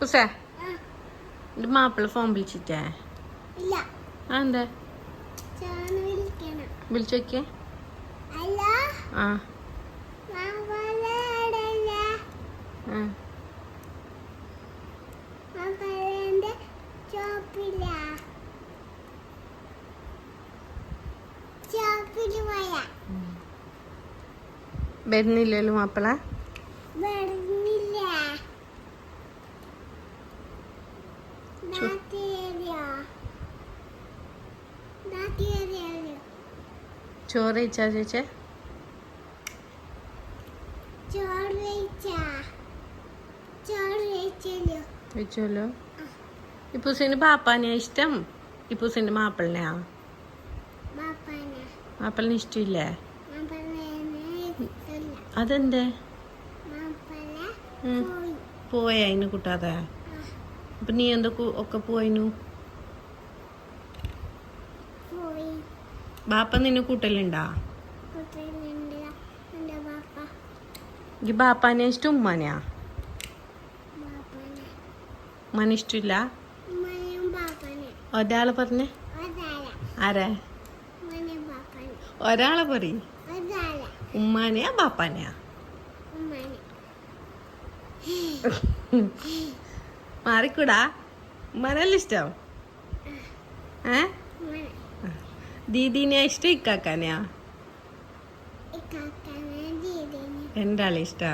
കുസേ എന്റെ മാപ്പിള ഫോൺ വിളിച്ചിട്ടേ. എന്താ ആ. വരുന്നില്ലല്ലോ മാപ്പിള? വരുന്നില്ല. ചോറ് കഴിച്ചാ ചേച്ചേ? വെച്ചല്ലോ ഇപ്പൂസിന് പാപ്പാനെയാ ഇഷ്ടം? ഇപ്പൂസിന്റെ മാപ്പിളിനെയാ? മാപ്പിളിന് ഇഷ്ടമില്ലേ അതെന്തേ. പോയി. അതിന് കൂട്ടാതെ. അപ്പൊ നീ എന്തൊക്കെ ഒക്കെ പോയിനു പോയി ബാപ്പ നിന്നെ കൂട്ടലുണ്ടാ? ഈ ബാപ്പാനെ ഇഷ്ടം ഉമ്മാനെയാ? ഉമ്മാനെ ഇഷ്ടമില്ല? ഒരാളെ പറഞ്ഞേ. ആരാ? ഒരാളെ പറ ഉമ്മാനെയാ ബാപ്പാനെയാ? മാറിക്കൂടാ? ഉമ്മാനല്ല ഇഷ്ടം? ഏ? ദീദീനെ ഇഷ്ടം ഇക്കാക്കാനെയാ? രണ്ടാളെ ഇഷ്ടാ?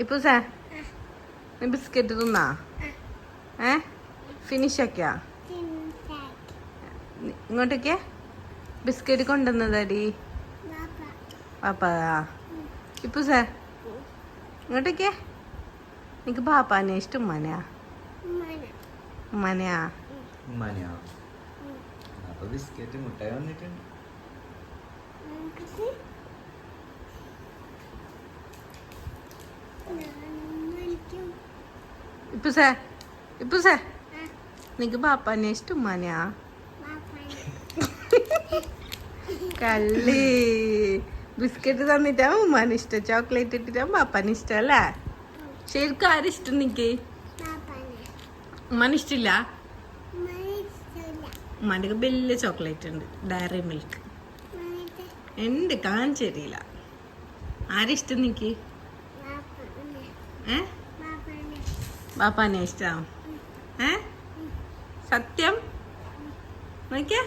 ഇപ്പൊ സാ? നീ ബിസ്ക്കറ്റ് തിന്നാ? ഏ? ഫിനിഷ് ആക്കിയാ? ഇങ്ങോട്ടേക്ക്. ബിസ്ക്കറ്റ് കൊണ്ടുവന്നതാടി. പാപ്പ ഇപ്പൊ സാ? ഇങ്ങോട്ടേക്ക്. നിനക്ക് പാപ്പാനെ ഇഷ്ടം ഉമ്മാനെയാ? ഉമ്മാനാ. ഉമ്മാനെയാ? ഉമ്മാനെയാ അപ്പൊ ബിസ്ക്കറ്റ് മുട്ടായി വന്നിട്ടുണ്ട്. ഇപ്പൊ സേ ഇപ്പൊ സേ നിനക്ക് പാപ്പാനെ ഇഷ്ടം ഉമ്മാനെയാ പാപ്പനെ കള്ളി. ബിസ്ക്കറ്റ് തന്നിട്ടാ ഉമ്മാന് ഇഷ്ടം. ചോക്ലേറ്റ് ഇട്ടിട്ടാ പാപ്പാന് ഇഷ്ടം അല്ലേ? ശരിക്കും ആരിഷ്ടം ഇഷ്ടം നിക്ക് പാപ്പനെ ഉമ്മാന് ഇഷ്ടമില്ല ഉമ്മാന്റെ വലിയ ചോക്ലേറ്റ് ഉണ്ട്. ഡയറി മിൽക്ക് ഉണ്ട് കാണിച്ചരിയില്ല ആരിഷ്ടം നിക്ക് ഏ? പാപ്പാനെ ഇഷ്ടം. ഏ? സത്യം? നോക്കിയ.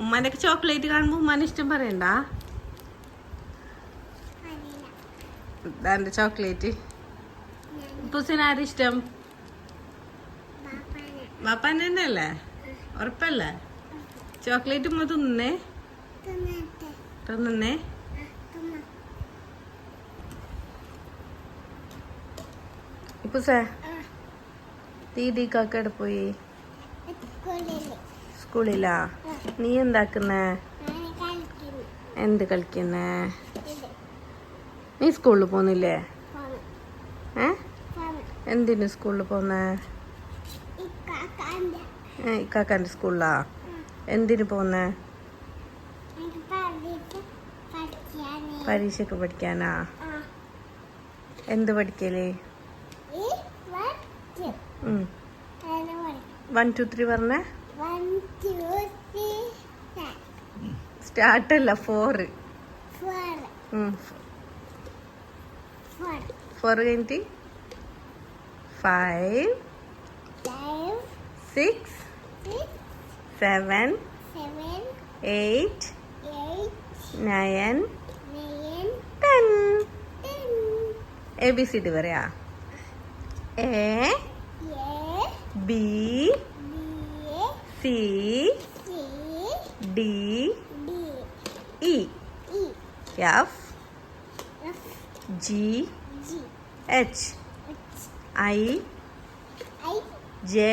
ഉമ്മാനൊക്കെ ചോക്ലേറ്റ് കാണുമ്പോൾ ഉമ്മാനെ ഇഷ്ടം പറയണ്ട? ഇതാന്റെ ചോക്ലേറ്റ് ഞാൻ പുസിന് ആരിഷ്ടം പാപ്പനെ പാപ്പാനെ തന്നെ അല്ലേ ഉറപ്പല്ലേ? ചോക്ലേറ്റ് ഉമ്മ തിന്നേ? തിന്നേ ആ തിന്ന ഇപ്പൊ സേ ആ. ദീദി കാക്കടെ പോയി? സ്കൂളിലാ. നീ എന്താക്കുന്നേ? എന്ത് കളിക്കുന്നേ? നീ സ്കൂളിൽ പോന്നില്ലേ ഏ? എന്തിനു സ്കൂളിൽ പോന്നേ ഇക്കാക്കാന്റെ സ്കൂളിലാ? എന്തിനു പോന്നേ പരീക്ഷയ്ക്ക് പഠിക്കാനാ? എന്ത് പഠിക്കലേ? One two. ത്രീ പറഞ്ഞേ? സ്റ്റാർട്ടല്ല ഫോറ്. ഫോർ കഴിഞ്ഞിട്ട് five. Six seven eight nine ten A B C D പറയാ. A B C D E F G H I J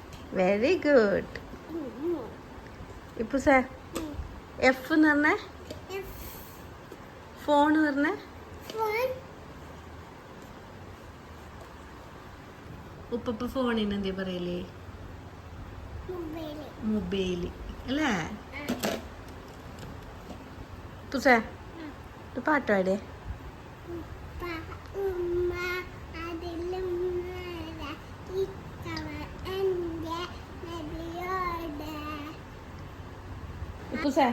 very good ഇപ്പൊ സാർ എഫ് എന്ന് പറഞ്ഞേ? ഫോൺ ഫോൺ പറഞ്ഞേ? ഉപ്പ ഫോണിന് എന്തേ പറയലേ? മൊബൈൽ. അല്ലേ? പുസേ പാട്ട് പാടേ പുസേ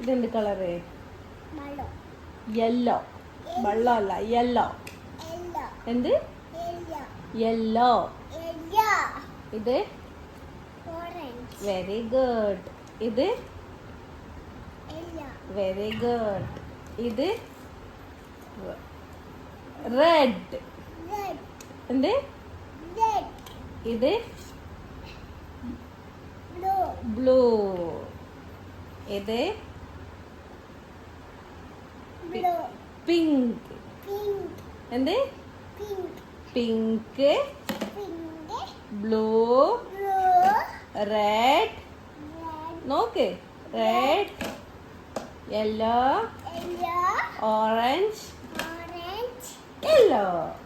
ഇതെന്ത് കളറ്? വെള്ളം യെല്ലോ. വെള്ളമല്ല യെല്ലോ. എന്ത്? യെല്ലോ. ഇത്? Very good. ഇത്? Very good. ഇത്? റെഡ്. എന്ത്? ഇത്? ബ്ലൂ. ഇത് പിങ്ക്. എന്ത്? പിങ്ക്. ബ്ലൂ. റെഡ്. നോക്ക്. റെഡ്. യെല്ലോ. ഓറഞ്ച്. യെല്ലോ.